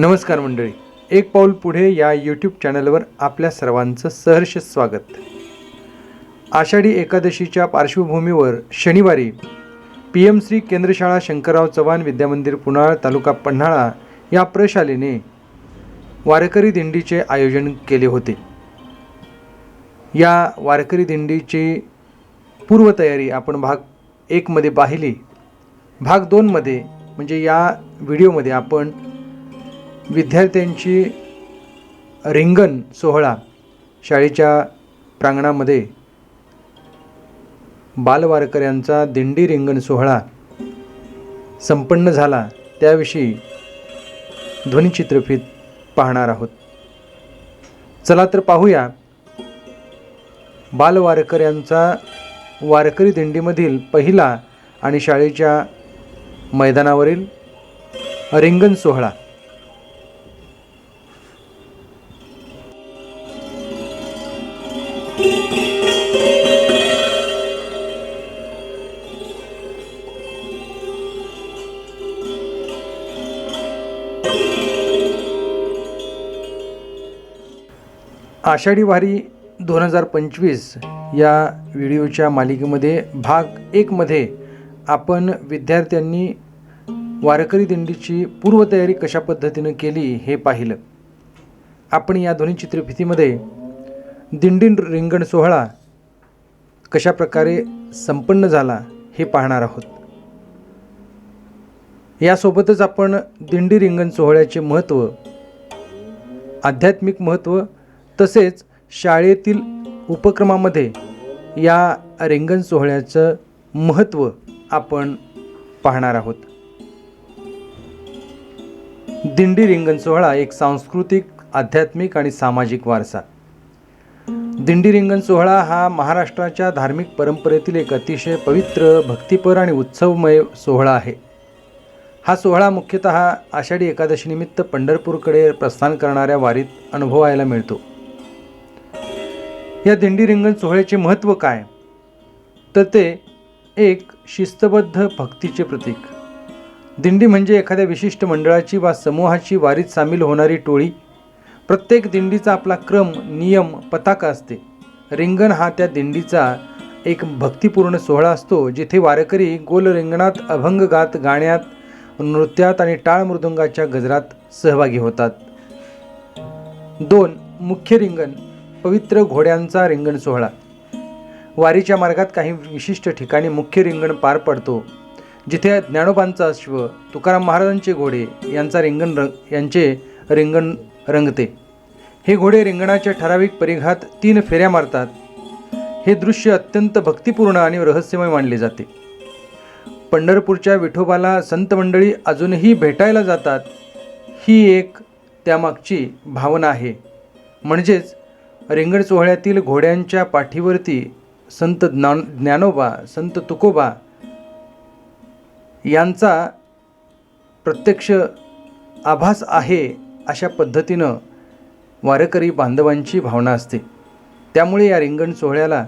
नमस्कार मंडळी. एक पाऊल पुढे या यूट्यूब चॅनलवर आपल्या सर्वांचं सहर्ष स्वागत. आषाढी एकादशीच्या पार्श्वभूमीवर शनिवारी पी एम श्री केंद्रशाळा शंकरराव चव्हाण विद्यामंदिर पुनाळ तालुका पन्हाळा या प्रशालेने वारकरी दिंडीचे आयोजन केले होते. या वारकरी दिंडीची पूर्वतयारी आपण भाग एकमध्ये पाहिली. भाग दोनमध्ये म्हणजे या व्हिडिओमध्ये आपण विद्यार्थ्यांची रिंगण सोहळा शाळेच्या प्रांगणामध्ये बालवारकऱ्यांचा दिंडी रिंगण सोहळा संपन्न झाला. त्याविषयी ध्वनिचित्रफित पाहणार आहोत. चला तर पाहूया. बालवारकऱ्यांचा वारकरी दिंडीमधील पहिला आणि शाळेच्या मैदानावरील रिंगण सोहळा. आषाढी वारी दोन हजार पंचवीस या व्हिडिओच्या मालिकेमध्ये भाग एकमध्ये आपण विद्यार्थ्यांनी वारकरी दिंडीची पूर्वतयारी कशा पद्धतीनं केली हे पाहिलं. आपण या दोन्ही चित्रफितीमध्ये दिंडी रिंगण सोहळा कशा प्रकारे संपन्न झाला हे पाहणार आहोत. यासोबतच आपण दिंडी रिंगण सोहळ्याचे महत्त्व आध्यात्मिक महत्त्व तसेच शाळेतील उपक्रमामध्ये या रिंगण सोहळ्याचं महत्त्व आपण पाहणार आहोत. दिंडी रिंगण सोहळा एक सांस्कृतिक आध्यात्मिक आणि सामाजिक वारसा. दिंडी रिंगण सोहळा हा महाराष्ट्राच्या धार्मिक परंपरेतील एक अतिशय पवित्र भक्तिपर आणि उत्सवमय सोहळा आहे. हा सोहळा मुख्यतः आषाढी एकादशीनिमित्त पंढरपूरकडे प्रस्थान करणाऱ्या वारीत अनुभवायला मिळतो. या दिंडी रिंगण सोहळ्याचे महत्त्व काय? तर ते एक शिस्तबद्ध भक्तीचे प्रतीक. दिंडी म्हणजे एखाद्या विशिष्ट मंडळाची वा समूहाची वारीत सामील होणारी टोळी प्रत्येक दिंडीचा आपला क्रम नियम पताका असते. रिंगण हा त्या दिंडीचा एक भक्तिपूर्ण सोहळा असतो जिथे वारकरी गोल रिंगणात अभंग गात गाण्यात नृत्यात आणि टाळ मृदुंगाच्या गजरात सहभागी होतात. दोन मुख्य रिंगण पवित्र घोड्यांचा रिंगण सोहळा. वारीच्या मार्गात काही विशिष्ट ठिकाणी मुख्य रिंगण पार पडतो जिथे ज्ञानोबांचा अश्व तुकाराम महाराजांचे घोडे यांचा रिंगण रंग यांचे रिंगण रंगते. हे घोडे रिंगणाच्या ठराविक परिघात तीन फेऱ्या मारतात. हे दृश्य अत्यंत भक्तिपूर्ण आणि रहस्यमय मानले जाते. पंढरपूरच्या विठोबाला संत मंडळी अजूनही भेटायला जातात ही एक त्यामागची भावना आहे. म्हणजेच रिंगण सोहळ्यातील घोड्यांच्या पाठीवरती संत ज्ञान ज्ञानोबा संत तुकोबा यांचा प्रत्यक्ष आभास आहे अशा पद्धतीनं वारकरी बांधवांची भावना असते. त्यामुळे या रिंगण सोहळ्याला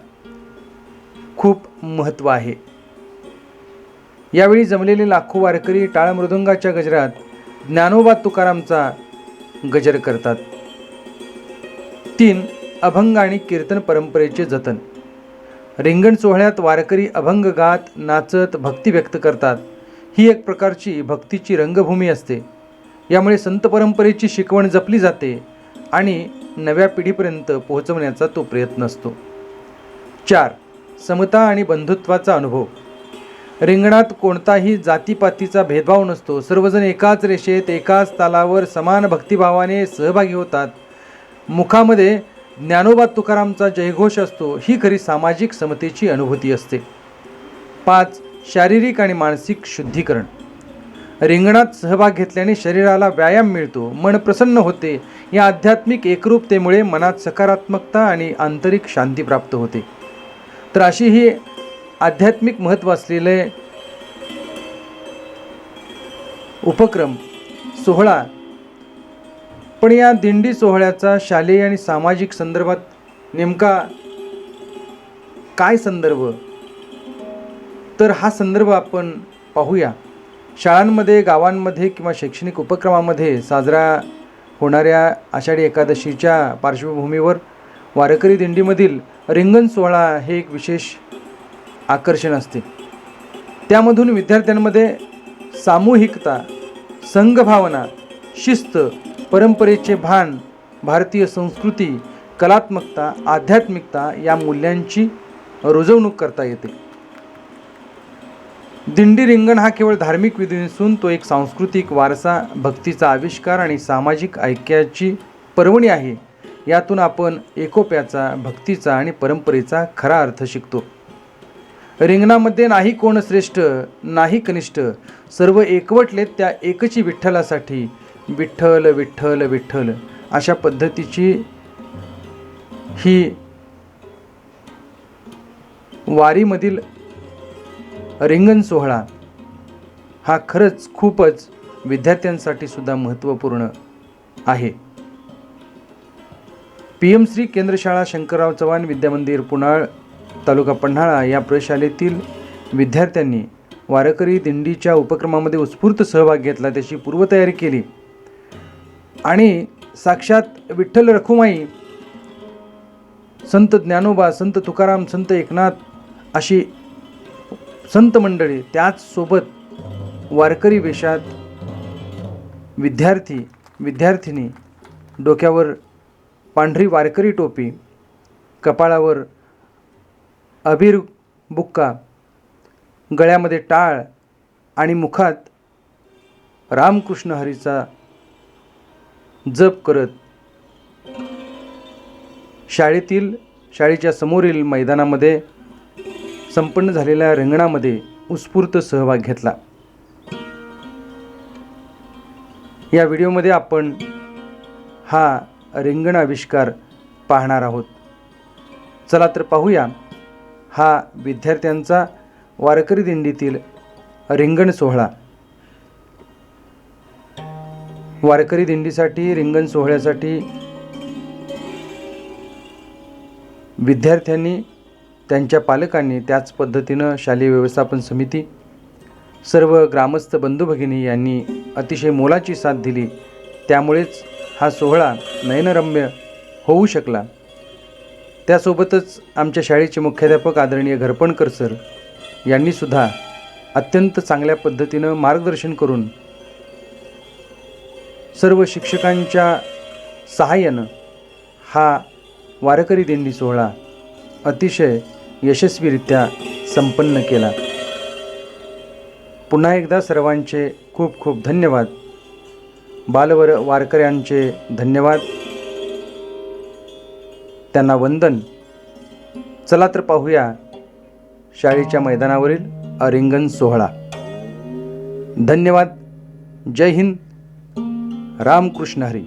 खूप महत्त्व आहे. यावेळी जमलेले लाखो वारकरी टाळमृदुंगाच्या गजरात ज्ञानोबा तुकारामचा गजर करतात. तीन अभंग आणि कीर्तन परंपरेचे जतन. रिंगण सोहळ्यात वारकरी अभंग गात नाचत भक्ती व्यक्त करतात. ही एक प्रकारची भक्तीची रंगभूमी असते. यामुळे संत परंपरेची शिकवण जपली जाते. आणि नव्या पिढीपर्यंत पोहोचवण्याचा तो प्रयत्न असतो. चार समता आणि बंधुत्वाचा अनुभव. रिंगणात कोणताही जातीपातीचा भेदभाव नसतो. सर्वजण एकाच रेषेत एकाच तालावर समान भक्तिभावाने सहभागी होतात. मुखामध्ये ज्ञानोबा तुकारामचा जयघोष असतो. ही खरी सामाजिक समतेची अनुभूती असते. पाच शारीरिक आणि मानसिक शुद्धीकरण. रिंगणात सहभाग घेतल्याने शरीराला व्यायाम मिळतो मन प्रसन्न होते. या आध्यात्मिक एकरूपतेमुळे मनात सकारात्मकता आणि आंतरिक शांती प्राप्त होते. तर अशी ही आध्यात्मिक महत्त्व असलेले उपक्रम सोहळा. पण या दिंडी सोहळ्याचा शालेय आणि सामाजिक संदर्भात नेमका काय संदर्भ? तर हा संदर्भ आपण पाहूया. शाळांमध्ये गावांमध्ये किंवा शैक्षणिक उपक्रमामध्ये साजरा होणाऱ्या आषाढी एकादशीच्या पार्श्वभूमीवर वारकरी दिंडीमधील रिंगण सोहळा हे एक विशेष आकर्षण असते. त्यामधून विद्यार्थ्यांमध्ये सामूहिकता संघभावना शिस्त परंपरेचे भान भारतीय संस्कृती कलात्मकता आध्यात्मिकता या मूल्यांची रुजवणूक करता येते. दिंडी रिंगण हा केवळ धार्मिक विधी नसून तो एक सांस्कृतिक वारसा भक्तीचा आविष्कार आणि सामाजिक ऐक्याची पर्वणी आहे. यातून आपण एकोप्याचा भक्तीचा आणि परंपरेचा खरा अर्थ शिकतो. रिंगणामध्ये नाही कोण श्रेष्ठ नाही कनिष्ठ सर्व एकवटलेत त्या एकची विठ्ठलासाठी. विठ्ठल विठ्ठल विठ्ठल अशा पद्धतीची ही वारीमधील रिंगण सोहळा हा खरंच खूपच विद्यार्थ्यांसाठी सुद्धा महत्त्वपूर्ण आहे. पी एम श्री केंद्रशाळा शंकरराव चव्हाण विद्यामंदिर पुनाळ तालुका पन्हाळा या प्रशालेतील विद्यार्थ्यांनी वारकरी दिंडीच्या उपक्रमामध्ये उत्स्फूर्त सहभाग घेतला त्याची पूर्वतयारी केली. आणि साक्षात विठ्ठल रखुमाई संत ज्ञानोबा संत तुकाराम संत एकनाथ अशी संत मंडळी त्याचसोबत वारकरी वेशात विद्यार्थी विद्यार्थिनी डोक्यावर पांढरी वारकरी टोपी कपाळावर अबीर बुक्का गळ्यामध्ये टाळ आणि मुखात रामकृष्ण हरीचा जप करत शाळेतील शाळेच्या समोरील मैदानामध्ये संपन्न झालेल्या रिंगणामध्ये उत्स्फूर्त सहभाग घेतला. या व्हिडिओमध्ये आपण हा रिंगण आविष्कार पाहणार आहोत. चला तर पाहूया हा विद्यार्थ्यांचा वारकरी दिंडीतील रिंगण सोहळा. वारकरी दिंडीसाठी रिंगण सोहळ्यासाठी विद्यार्थ्यांनी त्यांच्या पालकांनी त्याच पद्धतीनं शालेय व्यवस्थापन समिती सर्व ग्रामस्थ बंधू भगिनी यांनी अतिशय मोलाची साथ दिली. त्यामुळेच हा सोहळा नयनरम्य होऊ शकला. त्यासोबतच आमच्या शाळेचे मुख्याध्यापक आदरणीय घरपणकर सर यांनीसुद्धा अत्यंत चांगल्या पद्धतीनं मार्गदर्शन करून सर्व शिक्षकांच्या सहाय्यानं हा वारकरी दिंडी सोहळा अतिशय यशस्वीरित्या संपन्न केला. पुन्हा एकदा सर्वांचे खूप खूप धन्यवाद. बालवर वारकऱ्यांचे धन्यवाद. त्यांना वंदन. चला तर पाहूया शाळेच्या मैदानावरील अरिंगण सोहळा. धन्यवाद. जय हिंद. रामकृष्ण हरी.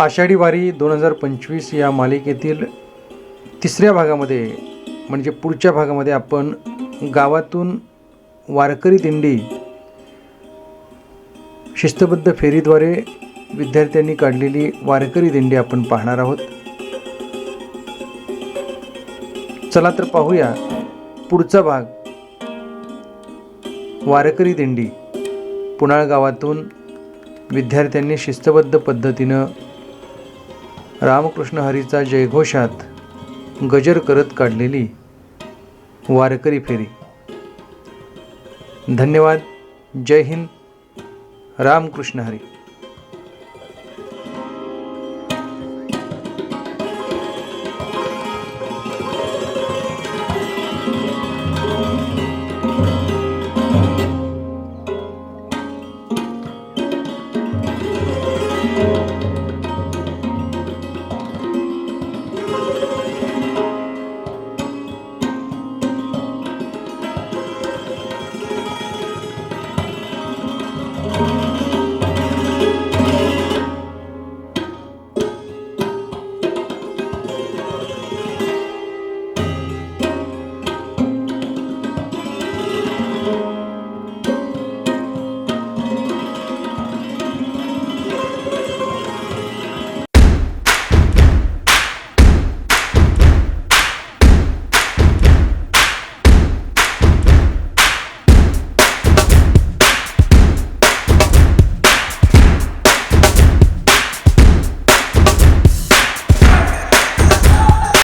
आषाढी वारी दोन हजार पंचवीस या मालिकेतील तिसऱ्या भागामध्ये म्हणजे पुढच्या भागामध्ये आपण गावातून वारकरी दिंडी शिस्तबद्ध फेरीद्वारे विद्यार्थ्यांनी काढलेली वारकरी दिंडी आपण पाहणार आहोत. चला तर पाहूया पुढचा भाग. वारकरी दिंडी. पुणाळ गावातून विद्यार्थ्यांनी शिस्तबद्ध पद्धतीनं रामकृष्ण हरीचा जयघोषात गजर करत काढलेली वारकरी फेरी. धन्यवाद. जय हिंद. रामकृष्ण हरी.